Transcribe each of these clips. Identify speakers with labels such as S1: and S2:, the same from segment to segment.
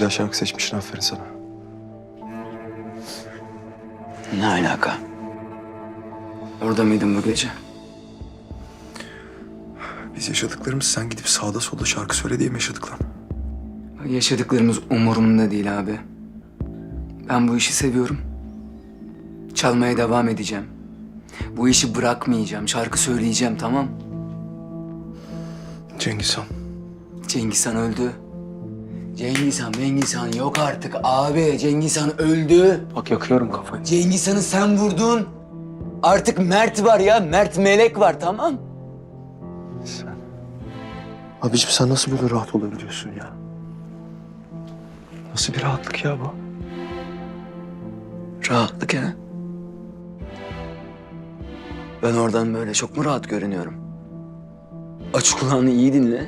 S1: Güzel şarkı seçmişsin aferin sana.
S2: Ne alaka? Orada mıydın bu gece?
S1: Biz yaşadıklarımız sen gidip sağda solda şarkı söyle diye mi yaşadık lan?
S2: Yaşadıklarımız umurumda değil abi. Ben bu işi seviyorum. Çalmaya devam edeceğim. Bu işi bırakmayacağım. Şarkı söyleyeceğim tamam.
S1: Cengiz Han.
S2: Cengiz Han öldü. Cengiz Han, Cengiz Han yok artık abi. Cengiz Han öldü.
S1: Bak yakıyorum kafayı.
S2: Cengiz Han'ı sen vurdun. Artık Mert var ya. Mert Melek var tamam.
S1: Sen... Abiciğim sen nasıl böyle rahat olabiliyorsun ya? Nasıl bir rahatlık ya bu?
S2: Rahatlık ha. Ben oradan böyle çok mu rahat görünüyorum? Aç kulağını iyi dinle.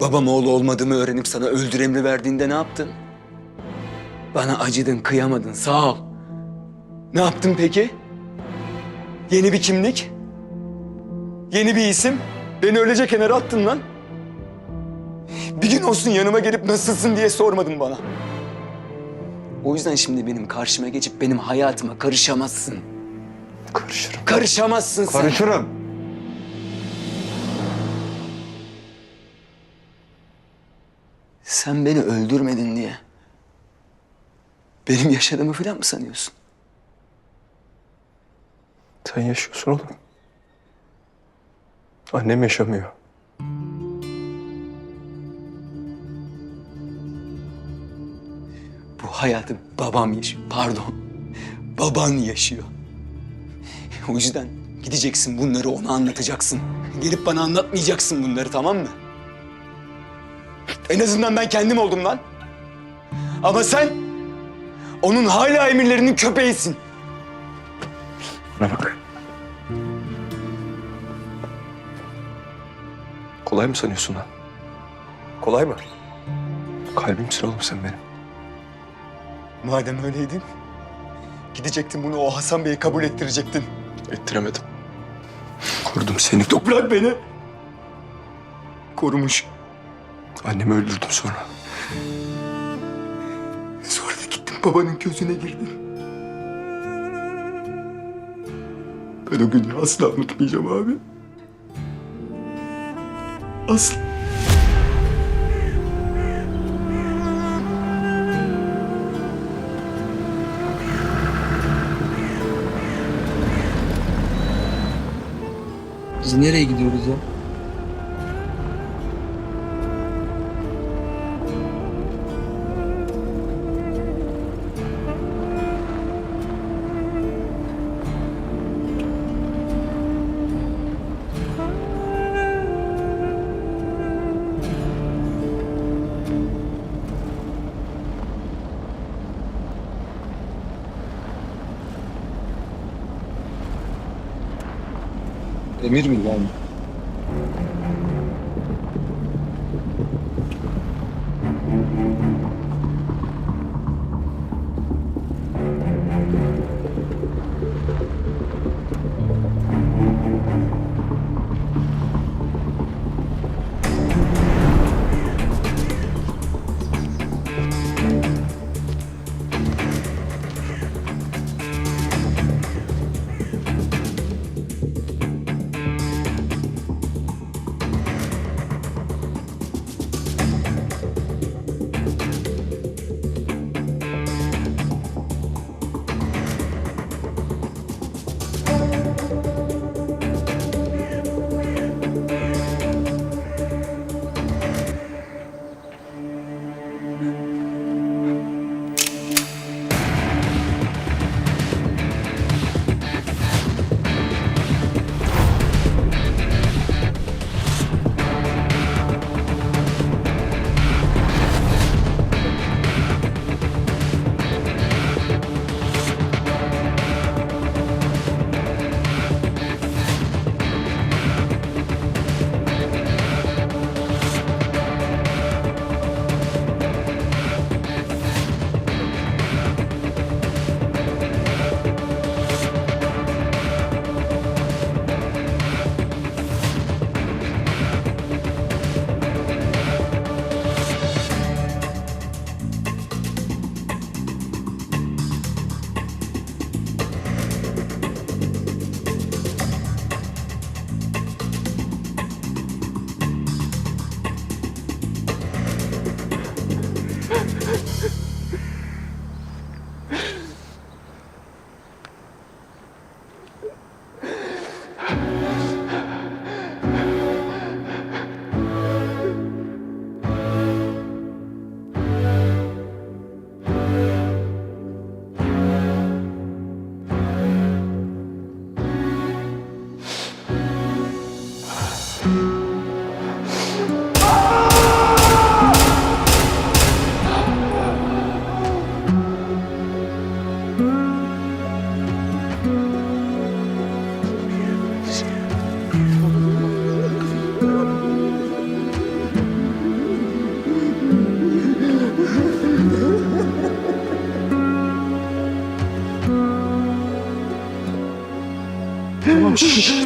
S2: Babam oğlu olmadığımı öğrenip sana öldür emri verdiğinde ne yaptın? Bana acıdın, kıyamadın. Sağ ol. Ne yaptın peki? Yeni bir kimlik? Yeni bir isim? Beni öylece kenara attın lan. Bir gün olsun yanıma gelip nasılsın diye sormadın bana. O yüzden şimdi benim karşıma geçip benim hayatıma karışamazsın.
S1: Karışırım.
S2: Karışamazsın sen.
S1: Karışırım.
S2: Sen beni öldürmedin diye. Benim yaşadığımı falan mı sanıyorsun?
S1: Sen yaşıyorsun oğlum. Annem yaşamıyor.
S2: Bu hayatı babam yaşıyor. Pardon. Baban yaşıyor. O yüzden gideceksin bunları ona anlatacaksın. Gelip bana anlatmayacaksın bunları tamam mı? En azından ben kendim oldum lan. Ama sen onun hala emirlerinin köpeğisin.
S1: Bana bak. Kolay mı sanıyorsun lan? Kolay mı? Kalbimsin oğlum sen benim.
S2: Madem öyleydin, gidecektin bunu o Hasan Bey'e kabul ettirecektin.
S1: Ettiremedim. Korudum seni.
S2: Bırak beni. Korumuş.
S1: Annemi öldürdüm sonra.
S2: Sonra da gittim babanın gözüne girdim. Ben o günü asla unutmayacağım abi. Asla. Biz nereye gidiyoruz ya?
S3: Emir mi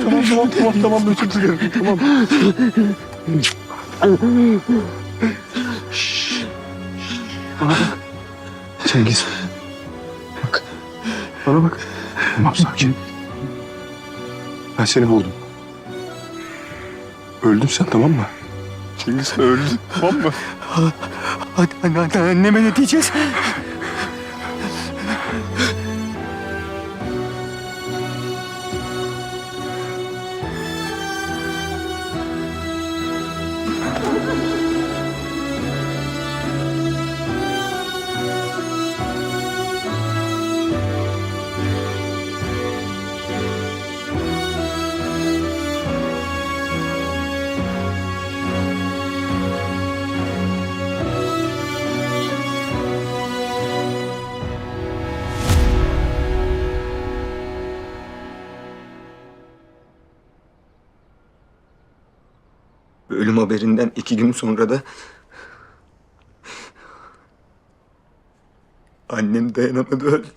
S1: tamam tamam tamam tamam özür dilerim. Tamam. Şşş. Bana bak. Cengiz. Bak. Bana bak. Tamam sakin. Ben seni buldum. Öldün sen tamam mı? Cengiz öldün tamam mı?
S2: Hadi anne, anne, anneme ne diyeceğiz? Haberinden iki gün sonra da... Annem dayanamadı öldü.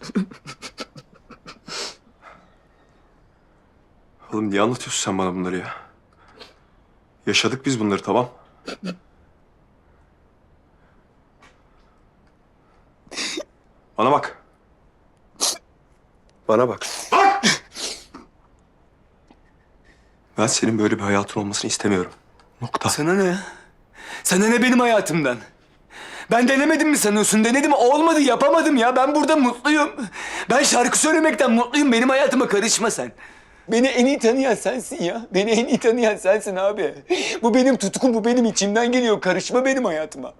S1: Oğlum niye anlatıyorsun sen bana bunları ya? Yaşadık biz bunları tamam. Bana bak. Bana bak. Bak! Ben senin böyle bir hayatın olmasını istemiyorum. Nokta.
S2: Sana ne ya? Sana ne benim hayatımdan? Ben denemedim mi sanıyorsun? Denedim olmadı yapamadım ya. Ben burada mutluyum. Ben şarkı söylemekten mutluyum. Benim hayatıma karışma sen. Beni en iyi tanıyan sensin ya. Beni en iyi tanıyan sensin abi. Bu benim tutkum, bu benim içimden geliyor. Karışma benim hayatıma.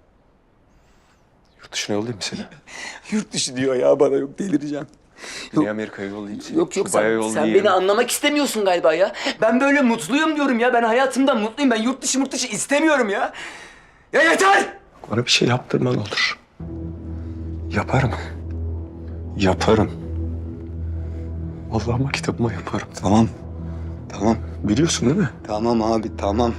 S1: Yurt dışına yollayayım mı seni?
S2: Yurt dışı diyor ya bana yok delireceğim.
S1: Güney Amerika'ya yollayayım seni.
S2: Yok yok sen, sen beni anlamak istemiyorsun galiba ya. Ben böyle mutluyum diyorum ya. Ben hayatımdan mutluyum. Ben yurt dışı yurt dışı istemiyorum ya. Ya yeter!
S1: Bana bir şey yaptırma ne olur. Yaparım. Yaparım. Allah'ıma kitabıma yaparım.
S2: Tamam. Tamam.
S1: Biliyorsun değil mi?
S2: Tamam abi tamam.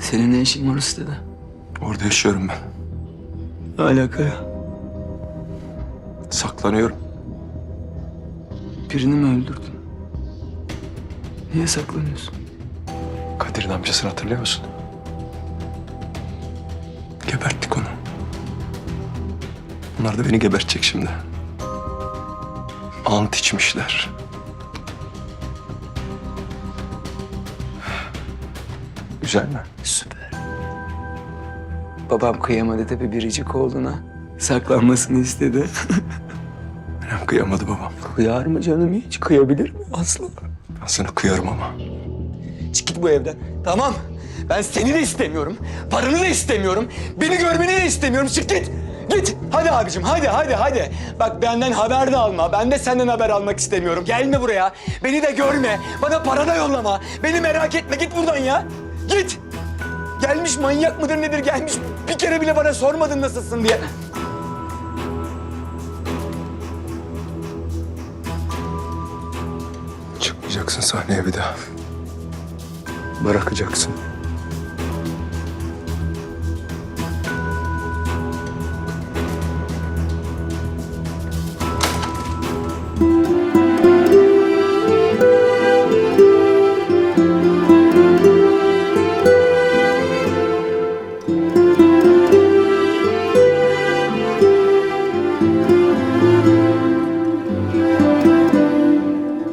S2: Senin ne işin var sitede?
S1: Orada yaşıyorum ben.
S2: Ne alaka ya?
S1: Saklanıyorum.
S2: Birini mi öldürdün? Niye saklanıyorsun?
S1: Kadir'in amcasını hatırlıyor musun? Geberttik onu. Onlar da beni gebertecek şimdi. Ant içmişler. Güzel mi?
S2: Süper. Babam kıyamadı tabii biricik oğluna. Saklanmasını istedi.
S1: Benim kıyamadı babam.
S2: Kıyar mı canım hiç? Kıyabilir mi? Asla.
S1: Ben sana kıyarım ama.
S2: Çık git bu evden. Tamam. Ben seni de istemiyorum. Paranı da istemiyorum. Beni görmeni de istemiyorum. Çık git. Git. Hadi abicim hadi hadi hadi. Bak benden haber de alma. Ben de senden haber almak istemiyorum. Gelme buraya. Beni de görme. Bana para da yollama. Beni merak etme. Git buradan ya. Git. Gelmiş manyak mıdır nedir gelmiş. Bir kere bile bana sormadın nasılsın diye.
S1: Çıkmayacaksın sahneye bir daha. Bırakacaksın.